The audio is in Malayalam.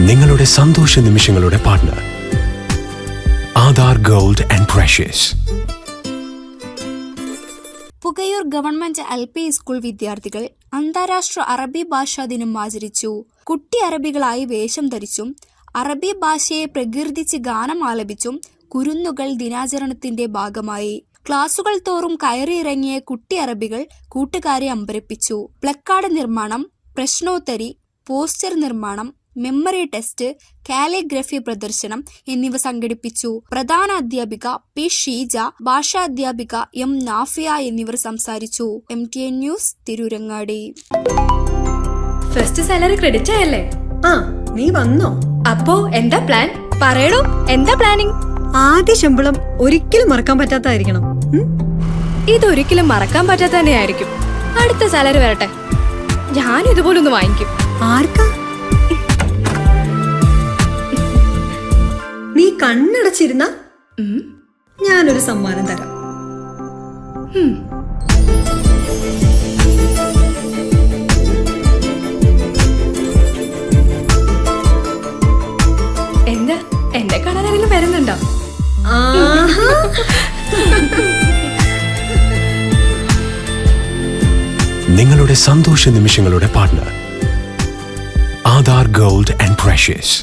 നിങ്ങളുടെ സന്തോഷ നിമിഷങ്ങളുടെ partner Aadhaar gold and precious Pukayoor government L P school വിദ്യാർത്ഥികൾ അന്താരാഷ്ട്ര അറബി ഭാഷാ ദിനം ആചരിച്ചു. കുട്ടി അറബികളായി വേഷം ധരിച്ചും അറബി ഭാഷയെ പ്രകീർത്തിച്ച് ഗാനം ആലപിച്ചും കുരുന്നുകൾ ദിനാചരണത്തിന്റെ ഭാഗമായി. ക്ലാസുകൾ തോറും കയറിയിറങ്ങിയ കുട്ടി അറബികൾ കൂട്ടുകാരെ അമ്പരപ്പിച്ചു. പ്ലക്കാർഡ് നിർമ്മാണം പ്രശ്നോത്തരി പോസ്റ്റർ നിർമ്മാണം മെമ്മറി ടെസ്റ്റ് കാലിഗ്രഫി പ്രദർശനം എന്നിവ സംഘടിപ്പിച്ചു. പ്രധാന അധ്യാപിക പി. ഷീജ ഭാഷാ അധ്യാപിക എം. നാഫിയ എന്നിവർ സംസാരിച്ചു. M. T. N. News Tirurangadi. First salary credit ആയല്ലേ? ആ നീ വന്നോ? അപ്പോ എന്താ പ്ലാൻ പറയണോ എന്താ പ്ലാനിങ് ആദ്യ ശമ്പളം ഒരിക്കലും മറക്കാൻ പറ്റാത്തായിരിക്കണം? ഇതൊരിക്കലും മറക്കാൻ പറ്റാത്ത തന്നെയായിരിക്കും അടുത്ത സാലറി വരട്ടെ. ഞാൻ ഇതുപോലൊന്ന് വാങ്ങിക്കും. ആർക്കാ? കണ്ണടച്ചിരുന്ന ഞാനൊരു സമ്മാനം തരാം. എന്താ? എന്നെ കാണാൻ ആരെങ്കിലും വരുന്നുണ്ടോ? നിങ്ങളുടെ സന്തോഷ നിമിഷങ്ങളുടെ partner Aadhaar gold and precious.